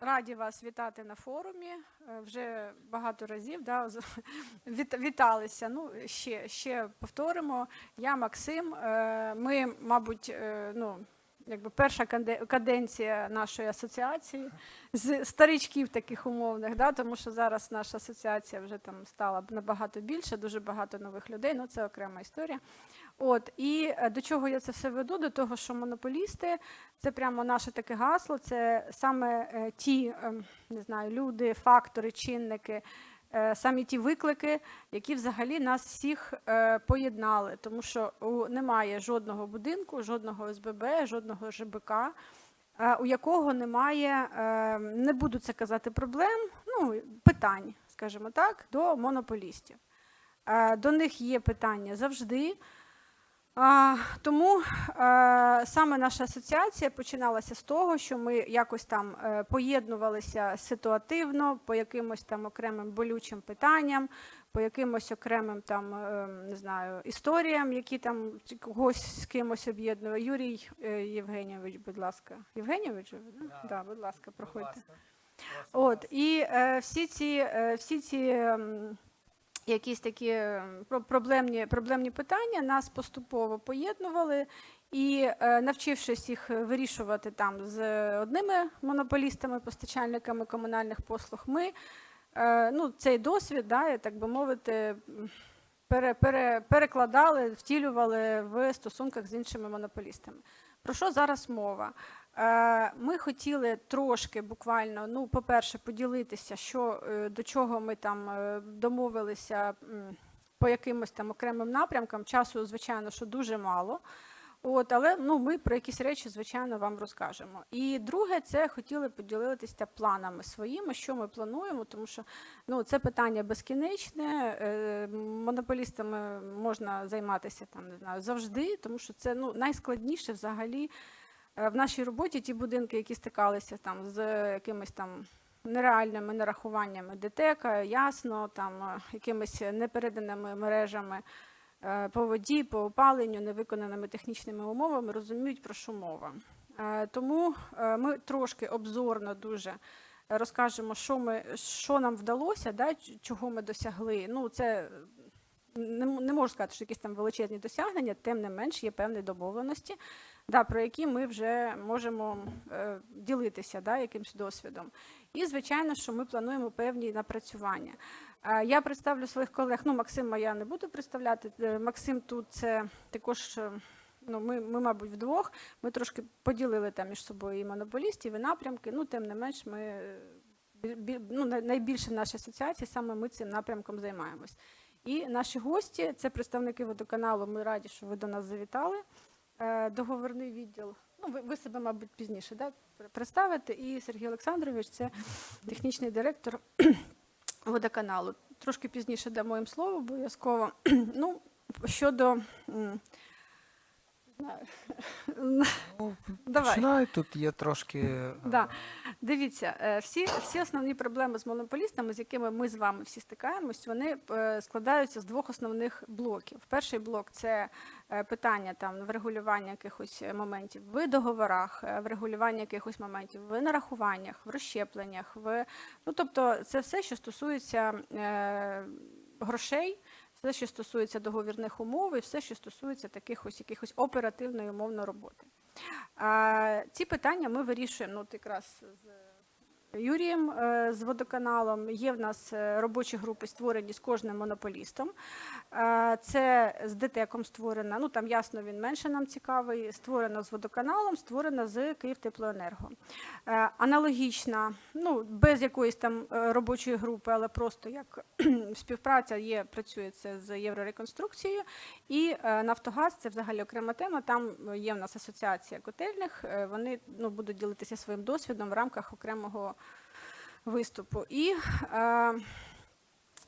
Раді вас вітати на форумі. Е, Вже багато разів да, віталися. Ну, ще, ще повторимо. Я Максим. Е, Ми, мабуть, е, ну, якби перша каденція нашої асоціації з старичків таких умовних, да, тому що зараз наша асоціація вже там стала набагато більше, дуже багато нових людей. Ну, це окрема історія. От і е, до чого я це все веду? До того, що монополісти це прямо наше таке гасло. Це саме е, ті ем, не знаю, люди, фактори, чинники, е, самі ті виклики, які взагалі нас всіх поєднали, тому що немає жодного будинку, жодного ОСББ, жодного ЖБК. У якого немає, е, не буду це казати проблем, ну питань, скажімо так, до монополістів. До них є питання завжди. А, тому е, саме наша асоціація починалася з того, що ми якось там е, поєднувалися ситуативно по якимось там окремим болючим питанням, по якимось окремим там е, не знаю історіям, які там когось з кимось об'єднує. Юрій е, Євгенійович, будь ласка, Євгенійович, да? Да. Да, будь ласка, проходьте. Будь ласка. От і е, всі ці, е, всі ці ем, якісь такі ем, проблемні, проблемні питання нас поступово поєднували. І е, навчившись їх вирішувати там з одними монополістами, постачальниками комунальних послуг, ми е, ну, цей досвід, да, так би мовити, пере, пере, перекладали, втілювали в стосунках з іншими монополістами. Про що зараз мова? Е, Ми хотіли трошки буквально, ну, по-перше, поділитися, що е, до чого ми там е, домовилися по якимось там окремим напрямкам. Часу, звичайно, що дуже мало. От, але ну, ми про якісь речі, звичайно, вам розкажемо. І друге, це хотіли поділитися планами своїми, що ми плануємо, тому що ну, це питання безкінечне. Е, монополістами можна займатися там, не знаю, завжди, тому що це ну, найскладніше взагалі е, в нашій роботі ті будинки, які стикалися там з якимись там нереальними нарахуваннями ДТЕК, ясно, там е, якимись непереданими мережами по воді, по опаленню, невиконаними технічними умовами, розуміють, про що мова. Е, Тому е, ми трошки обзорно дуже розкажемо, що, ми, що нам вдалося, да, чого ми досягли. Ну, це не, не можу сказати, що якісь там величезні досягнення, тим не менш є певні домовленості, да, про які ми вже можемо е, ділитися да, якимось досвідом. І, звичайно, що ми плануємо певні напрацювання. Я представлю своїх колег. Ну, Максима я не буду представляти. Е, Максим тут це також. е, Ну, ми, ми, мабуть, вдвох. Ми трошки поділили там між собою і монополістів, і напрямки. Ну, тим не менш, ми е, ну, найбільше в нашій асоціації саме ми цим напрямком займаємось. І наші гості це представники водоканалу. Ми раді, що ви до нас завітали. Договорний відділ. Ну, ви, ви себе, мабуть, пізніше да, представите. І Сергій Олександрович, це технічний директор водоканалу. Трошки пізніше дамо їм слово, обов'язково. Ну, щодо. Ну, Давай. починаю, тут є трошки. е, Да. Дивіться, е, всі, всі основні проблеми з монополістами, з якими ми з вами всі стикаємось, вони е, складаються з двох основних блоків. Перший блок це е, питання там врегулювання якихось моментів в договорах, врегулювання якихось моментів в нарахуваннях, в розщепленнях, в ну тобто це все, що стосується грошей. Все, що стосується договірних умов, і все, що стосується таких ось якихось оперативної умовно роботи. Ці питання ми вирішуємо ну, якраз з Юрієм е, з водоканалом. Є в нас е, робочі групи створені з кожним монополістом. Е, Це з ДТЕКом створена. Ну там ясно він менше нам цікавий. Створена з водоканалом, створена з Київтеплоенерго. Аналогічна, ну без якоїсь там робочої групи, але просто як співпраця є, працює це з єврореконструкцією. І Нафтогаз це взагалі окрема тема. Там є в нас асоціація котельних. Вони ну, будуть ділитися своїм досвідом в рамках окремого виступу. І е,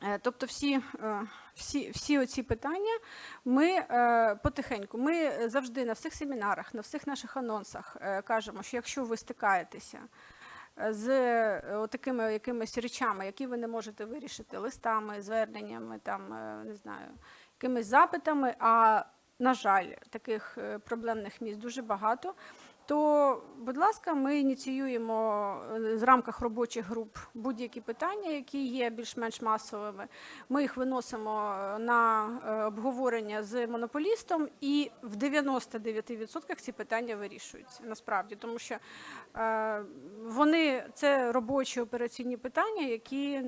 е, тобто всі, е, всі, всі оці питання ми е, потихеньку, ми завжди на всіх семінарах, на всіх наших анонсах е, кажемо, що якщо ви стикаєтеся е, з такими якимись речами, які ви не можете вирішити листами, зверненнями, там, не знаю, якимись запитами, а на жаль, таких проблемних місць дуже багато. То, будь ласка, ми ініціюємо е, з рамках робочих груп будь-які питання, які є більш-менш масовими. Ми їх виносимо е, на е, обговорення з монополістом, і в 99% ці питання вирішуються насправді, тому що е, вони це робочі операційні питання, які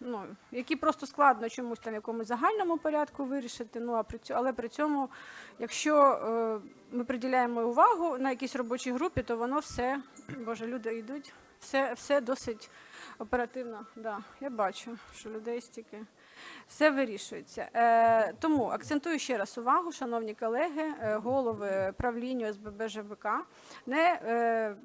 ну, які просто складно чомусь там в якомусь загальному порядку вирішити. Ну а при цьому, але при цьому, якщо е, ми приділяємо увагу на якійсь робочій групі, то воно все, боже, люди йдуть, все, все досить оперативно. Да, я бачу, що людей стільки. Все вирішується. Е, тому акцентую ще раз увагу, шановні колеги, е, голови правління СББ ЖБК. Не е,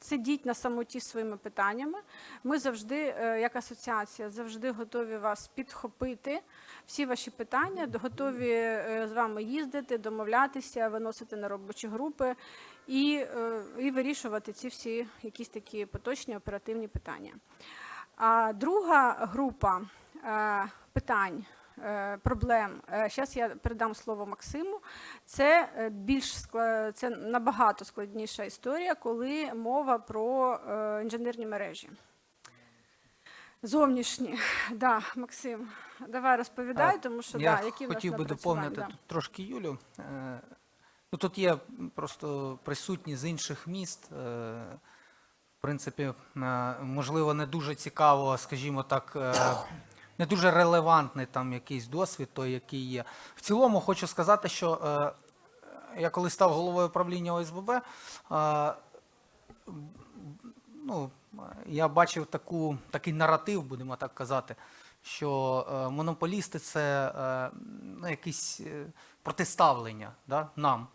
сидіть на самоті своїми питаннями. Ми завжди, е, як асоціація, завжди готові вас підхопити. Всі ваші питання, готові е, з вами їздити, домовлятися, виносити на робочі групи і, е, і вирішувати ці всі якісь такі поточні оперативні питання. А друга група питань, проблем. Зараз я передам слово Максиму. Це е, більш це набагато складніша історія, коли мова про е, інженерні мережі. Зовнішні, да, Максим, давай розповідай, А, тому що Я да, які в нас хотів би доповнити да. тут трошки Юлю. Е, Ну, тут є просто присутні з інших міст. Е, В принципі, е, можливо, не дуже цікаво, скажімо так, е, не дуже релевантний там якийсь досвід, той, який є. В цілому хочу сказати, що е, я коли став головою правління ОСББ, е, ну, я бачив таку, такий наратив, будемо так казати, що е, монополісти це е, ну, якісь е, протиставлення да, нам.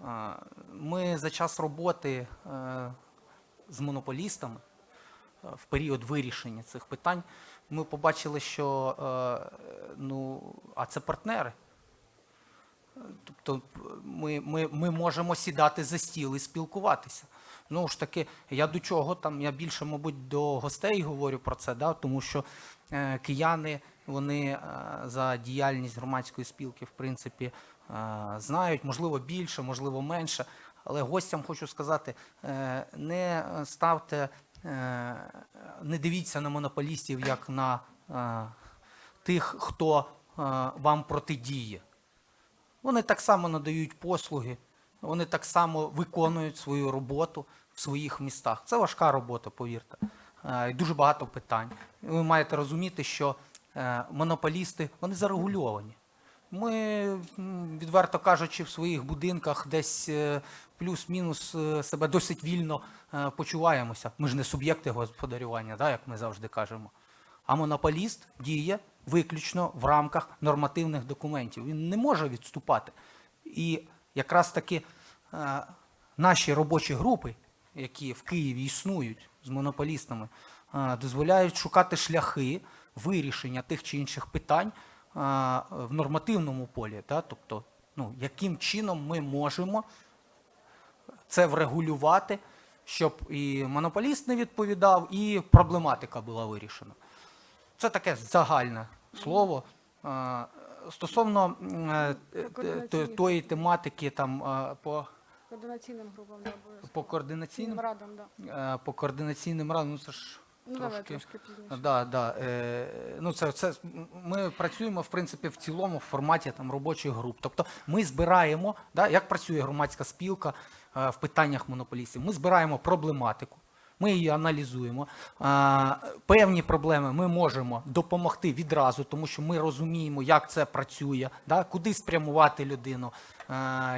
Е, ми за час роботи е, з монополістами в період вирішення цих питань, ми побачили, що е, ну, а це партнери. Тобто ми, ми, ми можемо сідати за стіл і спілкуватися. Знову ж таки, я до чого там, я більше, мабуть, до гостей говорю про це, да? тому що е, кияни вони е, за діяльність громадської спілки, в принципі, е, знають, можливо, більше, можливо, менше. Але гостям хочу сказати: е, не ставте, не дивіться на монополістів як на е, тих, хто е, вам протидіє. Вони так само надають послуги, вони так само виконують свою роботу в своїх містах. Це важка робота, повірте. Е, Дуже багато питань. Ви маєте розуміти, що е, монополісти вони зарегульовані. Ми, відверто кажучи, в своїх будинках десь е, плюс-мінус е, себе досить вільно е, почуваємося. Ми ж не суб'єкти господарювання, да, як ми завжди кажемо. А монополіст діє виключно в рамках нормативних документів. Він не може відступати. І якраз таки е, наші робочі групи, які в Києві існують з монополістами, дозволяють шукати шляхи вирішення тих чи інших питань в нормативному полі. Да? Тобто, ну, яким чином ми можемо це врегулювати, щоб і монополіст не відповідав, і проблематика була вирішена. Це таке загальне слово. Е, Стосовно е, е, тої тематики, там по, Координаційним групам по координаційним радам, да. по координаційним радам, ну це ж Ну, давай трошки. пізніше. Да, да, е, ну це, це ми працюємо в принципі в цілому в форматі там робочих груп. Тобто ми збираємо, да, як працює громадська спілка е, в питаннях монополістів. Ми збираємо проблематику. Ми її аналізуємо. А, певні проблеми ми можемо допомогти відразу, тому що ми розуміємо, як це працює, да, куди спрямувати людину,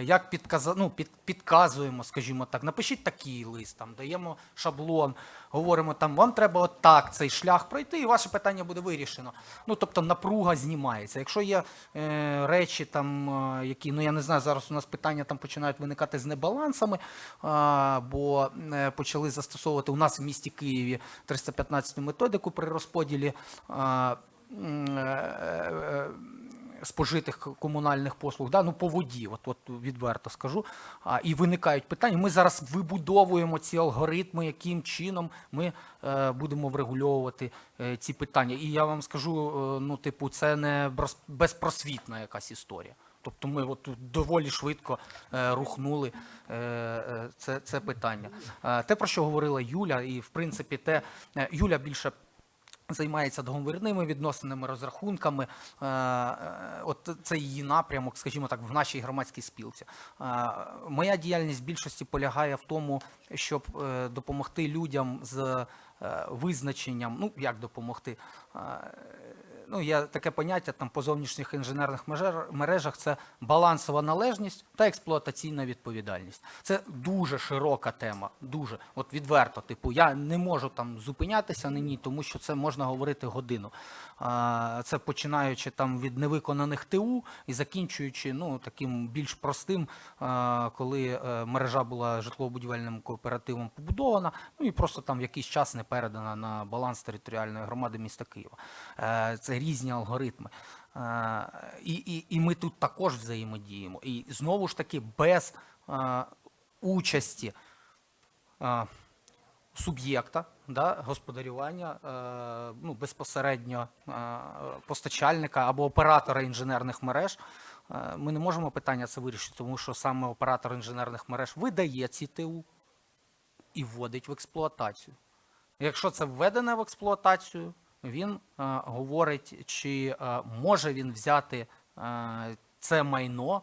як підказа, ну, під, підказуємо, скажімо так. Напишіть такий лист, там, даємо шаблон, говоримо, там, вам треба отак цей шлях пройти, і ваше питання буде вирішено. Ну, тобто напруга знімається. Якщо є е, речі, там, е, які, ну я не знаю, зараз у нас питання там починають виникати з небалансами, а, бо е, почали застосовувати у нас в місті Києві 315 методику при розподілі. е, е, Спожитих комунальних послуг, да, ну по воді, от, от відверто скажу. А, і виникають питання. Ми зараз вибудовуємо ці алгоритми, яким чином ми е, будемо врегульовувати е, ці питання. І я вам скажу, е, ну, типу, це не безпросвітна якась історія. Тобто ми от доволі швидко е, рухнули е, е, це, це питання. Е, те, про що говорила Юля, і в принципі, те е, Юля більше. Займається договірними відносинами, розрахунками. Е, е, От це її напрямок, скажімо так, в нашій громадській спілці. Е, Моя діяльність в більшості полягає в тому, щоб допомогти людям з визначенням. Ну як допомогти? Ну, є таке поняття там по зовнішніх інженерних мережах це балансова належність та експлуатаційна відповідальність. Це дуже широка тема. Дуже от відверто. Типу, я не можу там зупинятися на ній, тому що це можна говорити годину. Це починаючи там від невиконаних ТУ і закінчуючи ну таким більш простим, коли е, мережа була житлово-будівельним кооперативом побудована, ну і просто там в якийсь час не передана на баланс територіальної громади міста Києва. Е, Це різні алгоритми. Е, І, і, і ми тут також взаємодіємо. І знову ж таки, без участі суб'єкта да, господарювання е, ну, безпосередньо е, постачальника або оператора інженерних мереж. е, Ми не можемо питання це вирішити, тому що саме оператор інженерних мереж видає ці ТУ і вводить в експлуатацію. Якщо це введене в експлуатацію, він е, говорить, чи е, може він взяти е, це майно,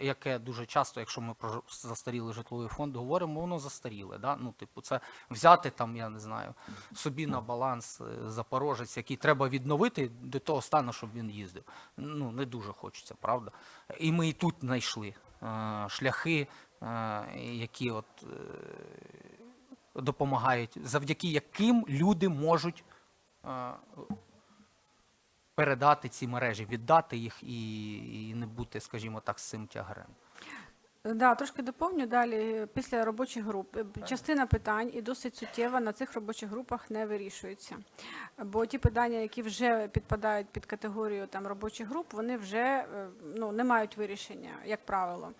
яке дуже часто, якщо ми про застарілий житловий фонд говоримо, воно застаріле. Да? Ну, типу, це взяти там, я не знаю, собі на баланс е, запорожець, який треба відновити до того стану, щоб він їздив. Ну, не дуже хочеться, правда? І ми і тут знайшли е, шляхи, е, які от. Е, допомагають, завдяки яким люди можуть е, передати ці мережі, віддати їх і, і не бути, скажімо так, з цим тягарем. Да, трошки доповню далі. Після робочих груп Е, частина питань і досить суттєва на цих робочих групах не вирішується. Бо ті питання, які вже підпадають під категорію там робочих груп, вони вже е, ну, не мають вирішення, як правило.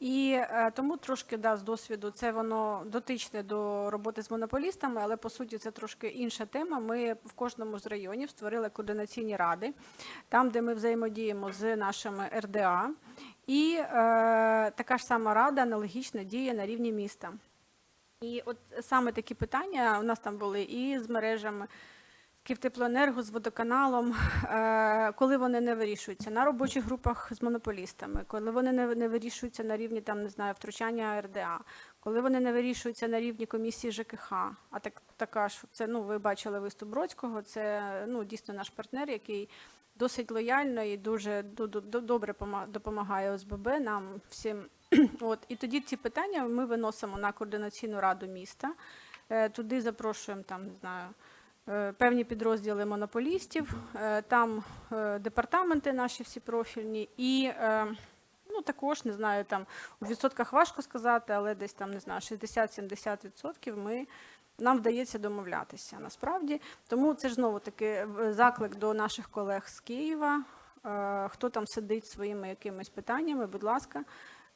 І е, тому трошки да, з досвіду це воно дотичне до роботи з монополістами, але по суті це трошки інша тема. Ми в кожному з районів створили координаційні ради, там, де ми взаємодіємо з нашими РДА. І е, така ж сама рада аналогічно діє на рівні міста. І от саме такі питання у нас там були і з мережами, Київтеплоенерго, з водоканалом, е, коли вони не вирішуються на робочих групах з монополістами, коли вони не, не вирішуються на рівні там, не знаю, втручання РДА, коли вони не вирішуються на рівні комісії ЖКХ. А так така ж це ну ви бачили виступ Бродського. Це ну дійсно наш партнер, який досить лояльно і дуже ду- ду- ду- добре допомагає ОСББ нам всім. От і тоді ці питання ми виносимо на координаційну раду міста. Е, Туди запрошуємо там, не знаю. е, Певні підрозділи монополістів, е, там департаменти наші всі профільні, і ну також не знаю, там у відсотках важко сказати, але десь там не знаю, 60-70% ми нам вдається домовлятися насправді. Тому це ж знову таки заклик до наших колег з Києва. Е, Хто там сидить своїми якимись питаннями, будь ласка.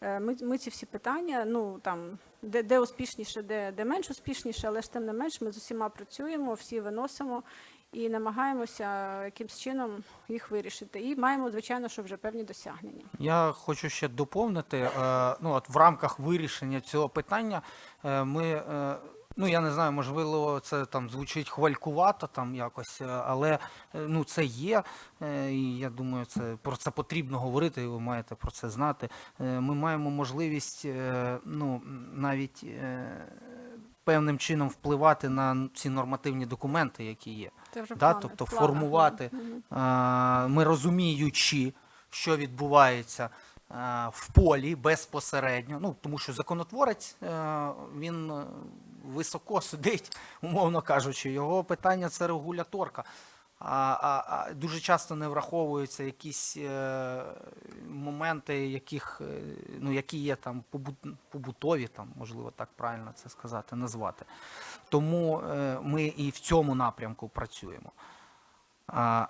Е, Ми, ми ці всі питання, ну там де, де успішніше, де, де менш успішніше, але ж тим не менш, ми з усіма працюємо, всі виносимо і намагаємося якимсь чином їх вирішити. І маємо, звичайно, що вже певні досягнення. Я хочу ще доповнити. е, Ну, от в рамках вирішення цього питання е, ми. Ну, я не знаю, можливо, це там звучить хвалькувато там якось, е, але е, ну це є. е, І я думаю, це про це потрібно говорити, і ви маєте про це знати. Ми маємо можливість ну, навіть певним чином впливати на ці нормативні документи, які є. Це вже Да, планах, тобто в планах, формувати, ми розуміючи, що відбувається в полі безпосередньо, ну тому що законотворець він високо сидить, умовно кажучи, його питання це регуляторка. А, а, а дуже часто не враховуються якісь е, моменти, яких, е, ну, які є там побут- побутові, там, можливо, так правильно це сказати, назвати. Тому е, ми і в цьому напрямку працюємо. А,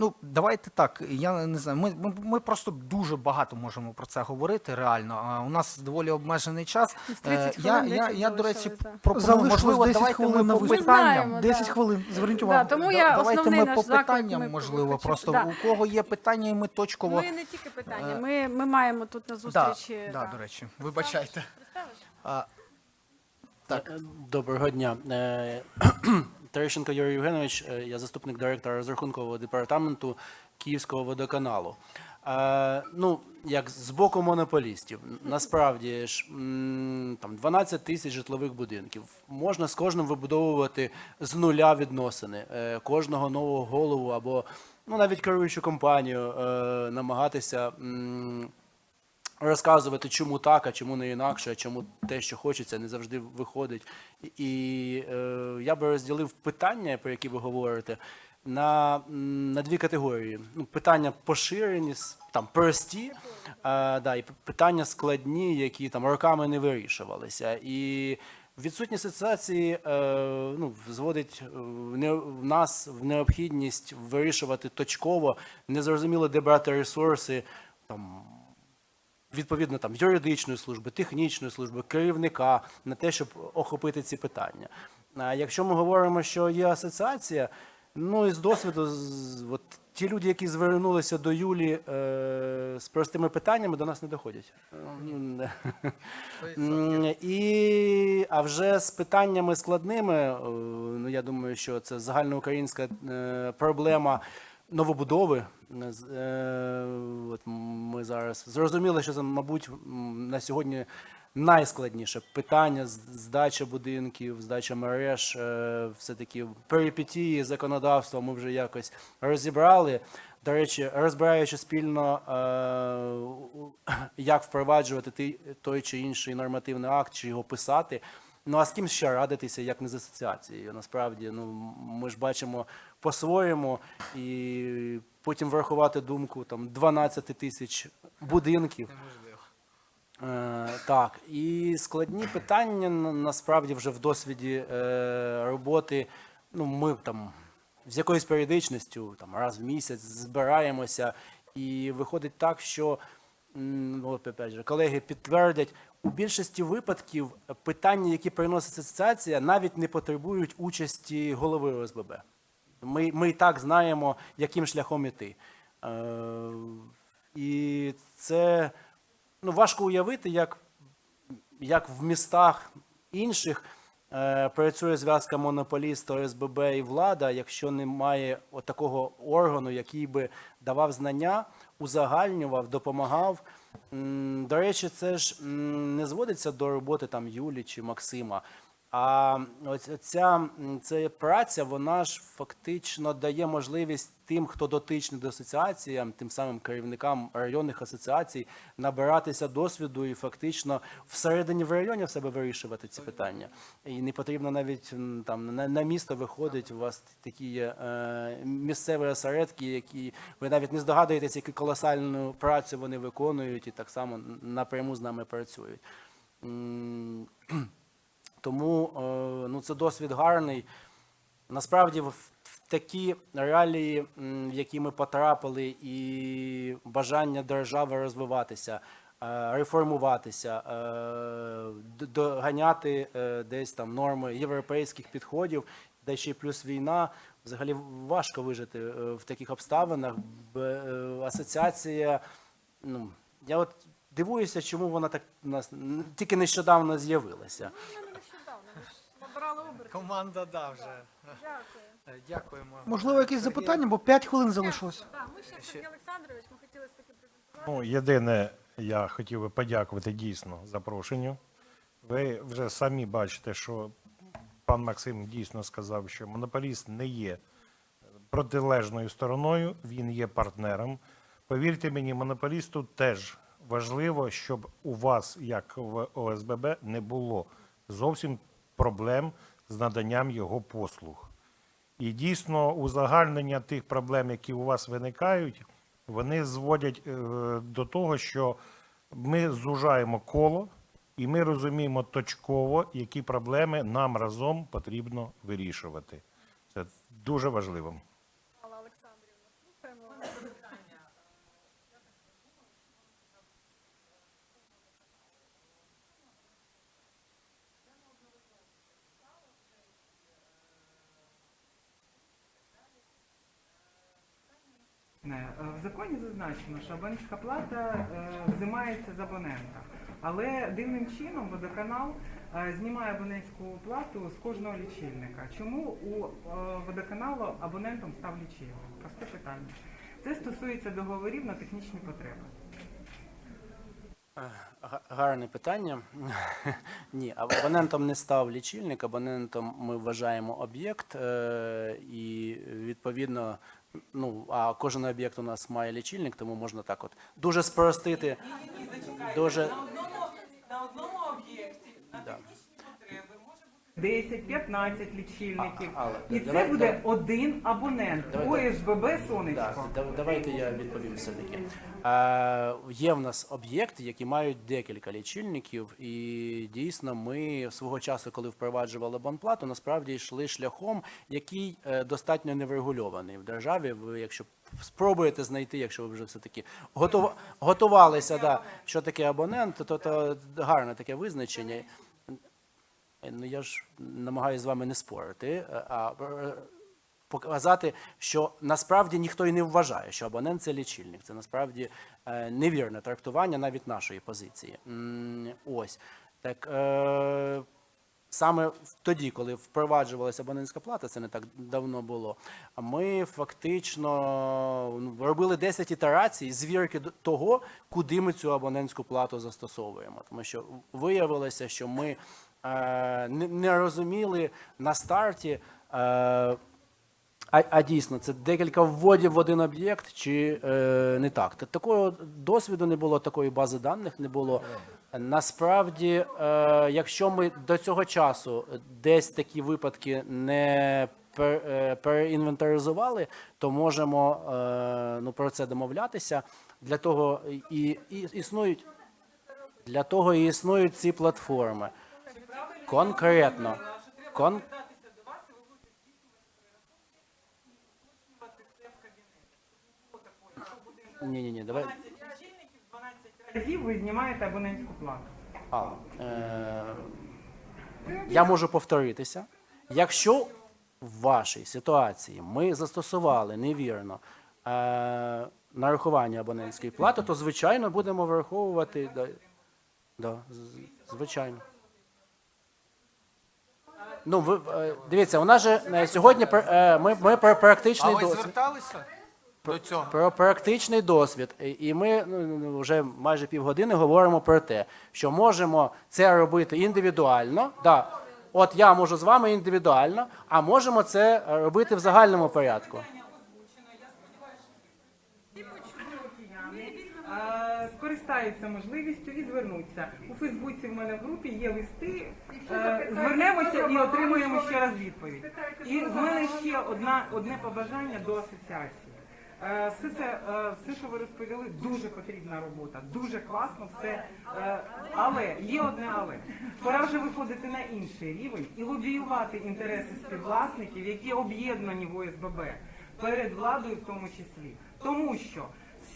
Ну, давайте так. Я не знаю. Ми, ми, ми просто дуже багато можемо про це говорити. Реально. А у нас доволі обмежений час. 30 Е, я, я, я, до речі, пропоную, можливо, 10 давайте хвилин ми на по питанням. да. хвилин, зверніть Да, тому я давайте основний ми наш по питанням, ми можливо, просто Да. у кого є питання, і ми точково. Ми не тільки питання, ми, ми маємо тут на да, зустрічі. да, да. до речі, вибачайте. Представиш? А, Так. Доброго дня. Терещенко Юрій Євгенович, е, я заступник директора розрахункового департаменту Київського водоканалу. Е, Ну, як з боку монополістів, насправді ж там 12 тисяч житлових будинків. Можна з кожним вибудовувати з нуля відносини, Е, кожного нового голову або ну, навіть керуючу компанію намагатися. Розказувати, чому так, а чому не інакше, а чому те, що хочеться, не завжди виходить. І, е, я би розділив питання, про які ви говорите, на, на дві категорії. Ну, питання поширені, там прості, а, да, і питання складні, які там роками не вирішувалися. І Відсутність асоціації е, ну, зводить е, не- в нас в необхідність вирішувати точково, незрозуміло, де брати ресурси, там, відповідно там юридичної служби, технічної служби, керівника на те, щоб охопити ці питання. А якщо ми говоримо, що є асоціація, ну і з досвіду, з, от, ті люди, які звернулися до Юлі е, з простими питаннями, до нас не доходять. І, а вже з питаннями складними, е, ну я думаю, що це загальноукраїнська е, проблема новобудови. Е, е, ми зараз зрозуміли, що це, мабуть, на сьогодні найскладніше питання здача будинків, здача мереж, е, все-таки перипетії законодавства ми вже якось розібрали. До речі, розбираючи спільно, як впроваджувати той чи інший нормативний акт, чи його писати. Ну а з ким ще радитися, як не з асоціацією? Насправді, ну ми ж бачимо по-своєму, і потім врахувати думку там 12 тисяч будинків. Е, так, і складні питання насправді вже в досвіді е, роботи. Ну, ми там з якоюсь періодичністю, там раз в місяць збираємося, і виходить так, що м, опять же, колеги підтвердять, у більшості випадків питання, які приносить асоціація, навіть не потребують участі голови ОСББ. Ми, ми і так знаємо, яким шляхом іти. Е, і це ну, важко уявити, як, як в містах інших е, працює зв'язка монополіст, ОСББ і влада, якщо немає такого органу, який би давав знання, узагальнював, допомагав. До речі, це ж не зводиться до роботи там Юлі чи Максима. А ось ця праця, вона ж фактично дає можливість тим, хто дотичний до асоціації, тим самим керівникам районних асоціацій, набиратися досвіду і фактично всередині в районі в себе вирішувати ці питання. І не потрібно навіть там на, на місто виходить. У вас такі є е, місцеві осередки, які ви навіть не здогадуєтесь, яку колосальну працю вони виконують, і так само напряму з нами працюють. Тому е, ну, це досвід гарний. Насправді, в, такі реалії, в які ми потрапили, і бажання держави розвиватися, е, реформуватися, е, доганяти десь там норми європейських підходів, де ще й плюс війна. Взагалі важко вижити в таких обставинах. Асоціація, ну я от дивуюся, чому вона так у нас тільки нещодавно з'явилася. Команда, да, вже. Дякую. Е, Дякуємо. Можливо, якісь запитання, бо 5 хвилин залишилось. Да, ми ще Сергій Олександрович, ми хотіли таки презентувати. Ну, єдине, я хотів би подякувати дійсно запрошенню. Ви вже самі бачите, що пан Максим дійсно сказав, що монополіст не є протилежною стороною, він є партнером. Повірте мені, монополісту теж важливо, щоб у вас, як в ОСББ, не було зовсім проблем з наданням його послуг. І дійсно узагальнення тих проблем, які у вас виникають, вони зводять е, до того, що ми зужаємо коло, і ми розуміємо точково, які проблеми нам разом потрібно вирішувати. Це дуже важливо. Законі зазначено, що абонентська плата е, взимається з абонента, але дивним чином водоканал е, знімає абонентську плату з кожного лічильника. Чому у е, водоканалу абонентом став лічильник? Просте питання. Це стосується договорів на технічні потреби. Гарне питання. Ні, абонентом не став лічильник, абонентом ми вважаємо об'єкт, і відповідно, ну, а кожен об'єкт у нас має лічильник, тому можна так от дуже спростити. Дуже... На одному об'єкті на Да. технічні потреби може бути 10-15 лічильників. А, але І це давай- буде давай. один абонент. Давай, ОСББ сонечко. да- давайте я відповім все-таки. Е, є в нас об'єкти, які мають декілька лічильників, і дійсно ми свого часу, коли впроваджували абонплату, насправді йшли шляхом, який е, достатньо неврегульований в державі. Ви, якщо спробуєте знайти, якщо ви вже все-таки готова, готувалися, да, що таке абонент, то, то гарне таке визначення. Ну я ж намагаюся з вами не спорити, е, а е, показати, що насправді ніхто і не вважає, що абонент це лічильник. Це насправді е, невірне трактування навіть нашої позиції. Ось так. Саме тоді, коли впроваджувалася абонентська плата, це не так давно було. Ми фактично ну, робили 10 ітерацій звірки того, куди ми цю абонентську плату застосовуємо. Тому що виявилося, що ми не, не розуміли на старті. Е, а, дійсно, це декілька вводів в один об'єкт, чи е, не так? Та Такого досвіду не було, такої бази даних не було. Насправді, е, якщо ми до цього часу десь такі випадки не пер, е, переінвентаризували, то можемо е, ну, про це домовлятися. Для того і, і існують для того і існують ці платформи. Конкретно. Кон... Ні, ні, ні, давай. 12 лічильників, 12 Разів ви знімаєте абонентську плату. Я можу повторитися. Якщо в вашій ситуації ми застосували невірно е, нарахування абонентської плати, то звичайно будемо враховувати. Да, да, звичайно. Ну, ви, е, дивіться, у нас же е, сьогодні е, ми, ми про А практичний ви досвід. зверталися до цього? Про практичний досвід. І- ми ну, ну, вже майже півгодини говоримо про те, що можемо це робити індивідуально. Да. От я можу з вами індивідуально, а можемо це робити в загальному порядку. Кияни е, скористаються можливістю і звернуться. У Фейсбуці в мене в групі є листи. е, Звернемося і отримуємо ще раз відповідь. І в мене ще одна, одне побажання до асоціації. Е, Все це, е, все, що ви розповіли, дуже потрібна робота, дуже класно все. Е, Але є одне але. Пора вже виходити на інший рівень і лобіювати інтереси співвласників, які об'єднані в ОСББ перед владою в тому числі. Тому що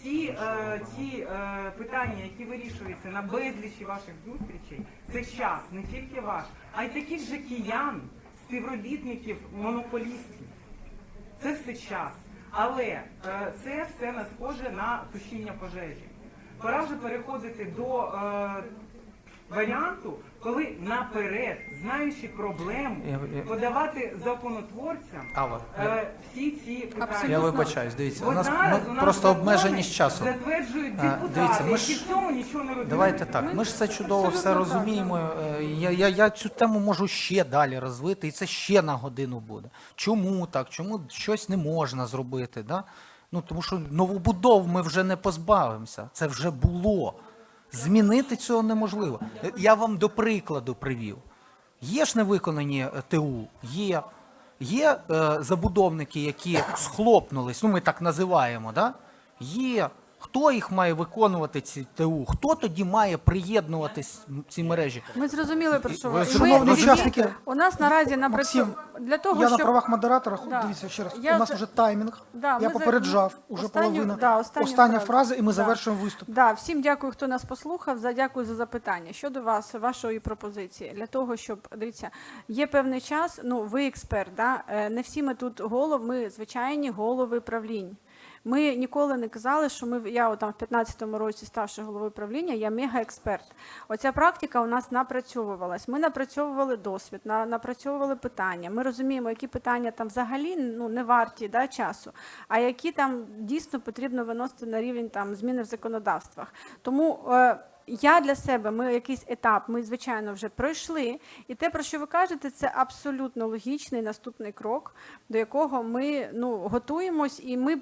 всі е, ті е, питання, які вирішуються на безлічі ваших зустрічей, це час не тільки ваш, а й таких же киян, співробітників, монополістів. Це все час. Але е, це все не схоже на тушіння пожежі. Пора вже переходити до е, варіанту, коли наперед, знаючи проблему, Я- я- подавати законотворцям Алла, е, всі ці питання. Абсолютно. Я вибачаюсь, дивіться, Бо у нас зараз ми у нас просто закони обмеженість часу. Затверджують А, депутати, дивіться, ми ж- які в цьому нічого не розуміють. Давайте так. Ми ж це чудово все Абсолютно так, розуміємо. Е, Я, я, я цю тему можу ще далі розвити, і це ще на годину буде. Чому так? Чому щось не можна зробити? Да? Ну, тому що новобудов ми вже не позбавимося. Це вже було. Змінити цього неможливо. Я вам до прикладу привів. Є ж невиконані е, ТУ, є. Є е, забудовники, які схлопнулись, ну ми так називаємо, да? є. Хто їх має виконувати ці ТУ? Хто тоді має приєднуватись в ці мережі? Ми зрозуміли про що Ви шановні Ми- учасники, у нас наразі напрацьовано Максим, для того, я щоб на правах модератора, Да. дивіться ще раз. Я у нас за- вже таймінг. Да, ми я за- попереджав, уже останню- половина. да, останню Остання фразу. фраза, і ми Да. завершуємо виступ. Да, всім дякую, хто нас послухав. За дякую за запитання. Щодо вас, вашої пропозиції, для того, щоб дивіться, є певний час. Ну, ви експерт, да? е, не всі ми тут голов, ми звичайні голови правлінь. Ми ніколи не казали, що ми я там в 15-му році, ставши головою правління, я мегаексперт. Оця практика у нас напрацьовувалась. Ми напрацьовували досвід, на, напрацьовували питання. Ми розуміємо, які питання там взагалі ну не варті да, часу, а які там дійсно потрібно виносити на рівень там зміни в законодавствах. Тому е, я для себе, ми якийсь етап, ми звичайно вже пройшли, і те, про що ви кажете, це абсолютно логічний наступний крок, до якого ми ну готуємось, і ми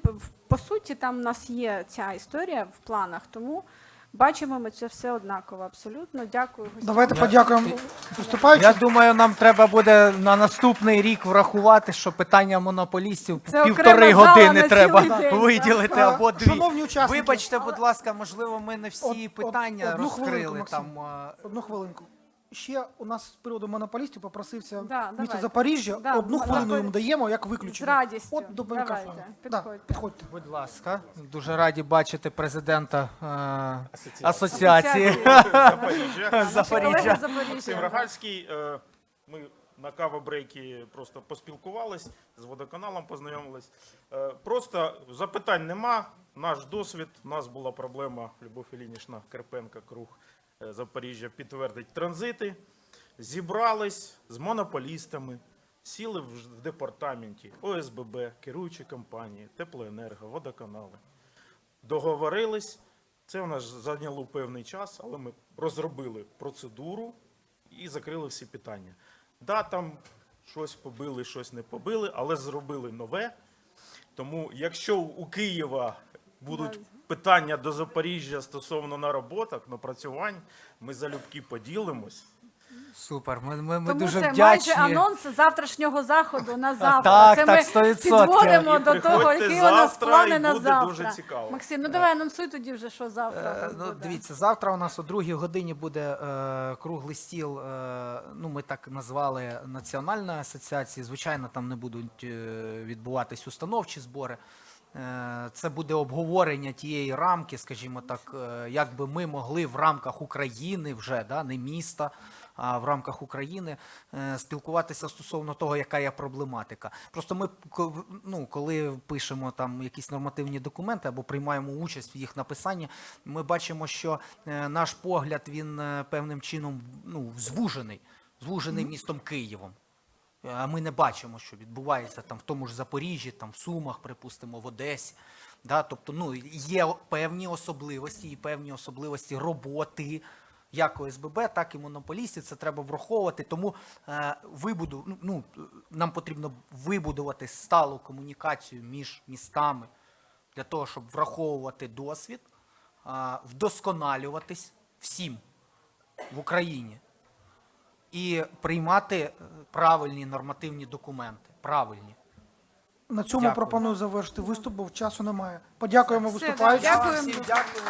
по суті там у нас є ця історія в планах, тому бачимо ми це все однаково. Абсолютно. Дякую. гостям. Давайте подякуємо виступаючим. Я думаю, нам треба буде на наступний рік врахувати, що питання монополістів Це півтори окрема зала години на треба цілий день, виділити так. або дві. Шановні учасники. Вибачте, будь ласка, можливо, ми не всі Од- от- питання одну хвилинку, розкрили Максим. там. е, Одну хвилинку. Ще у нас з приводу монополістів попросився Да, місто давайте. Запоріжжя. Да, Одну ну, хвилину їм даємо, як виключення. З радістю. От до Давайте, мікрофону. підходьте. Да, підходьте. Будь ласка, дуже раді бачити президента е, Асоціації. асоціації Запоріжжя. Запоріжжя. Максим Запоріжжя. Рогальський. Е, Ми на кавобрейкі просто поспілкувались, з водоканалом познайомились. Е, Просто запитань нема. Наш досвід. У нас була проблема, Любов Ілінішна Карпенка, круг Запоріжжя підтвердить транзити. Зібрались з монополістами, сіли в департаменті ОСББ, керуючі компанії, теплоенерго, водоканали. договорились. Це у нас зайняло певний час, але ми розробили процедуру і закрили всі питання. Да, там щось побили, щось не побили, але зробили нове. Тому, якщо у Києва будуть питання до Запоріжжя стосовно нароботок, напрацювань, ми залюбки поділимось. Супер. Ми, ми, ми Тому дуже це вдячні. майже анонс завтрашнього заходу на завтра. Так, це так, ми 100%. підводимо І до того, які у нас завтра, плани і на буде завтра. дуже цікаво. Максим, ну давай анонсуй тоді вже, що завтра. Е, Ну, буде. дивіться, завтра у нас о другій годині буде е, круглий стіл. Е, ну, ми так назвали Національної асоціації. Звичайно, там не будуть е, відбуватись установчі збори. Е, це буде обговорення тієї рамки, скажімо так, е, як би ми могли в рамках України вже, да, не міста. А в рамках України е, спілкуватися стосовно того, яка є проблематика. Просто ми ну, коли пишемо там якісь нормативні документи або приймаємо участь в їх написанні, ми бачимо, що наш погляд він певним чином ну, звужений, звужений містом Києвом. Е, А ми не бачимо, що відбувається там в тому ж Запоріжжі, там в Сумах, припустимо, в Одесі. Да? Тобто, ну, є певні особливості і певні особливості роботи як ОСББ, так і монополістів. Це треба враховувати. Тому е, вибуду, ну, ну, нам потрібно вибудувати сталу комунікацію між містами для того, щоб враховувати досвід, е, вдосконалюватись всім в Україні і приймати е, правильні нормативні документи. Правильні. На цьому Дякую. пропоную завершити виступ, бо часу немає. Подякуємо Все, виступаючим. Дякуємо. Всім дякую.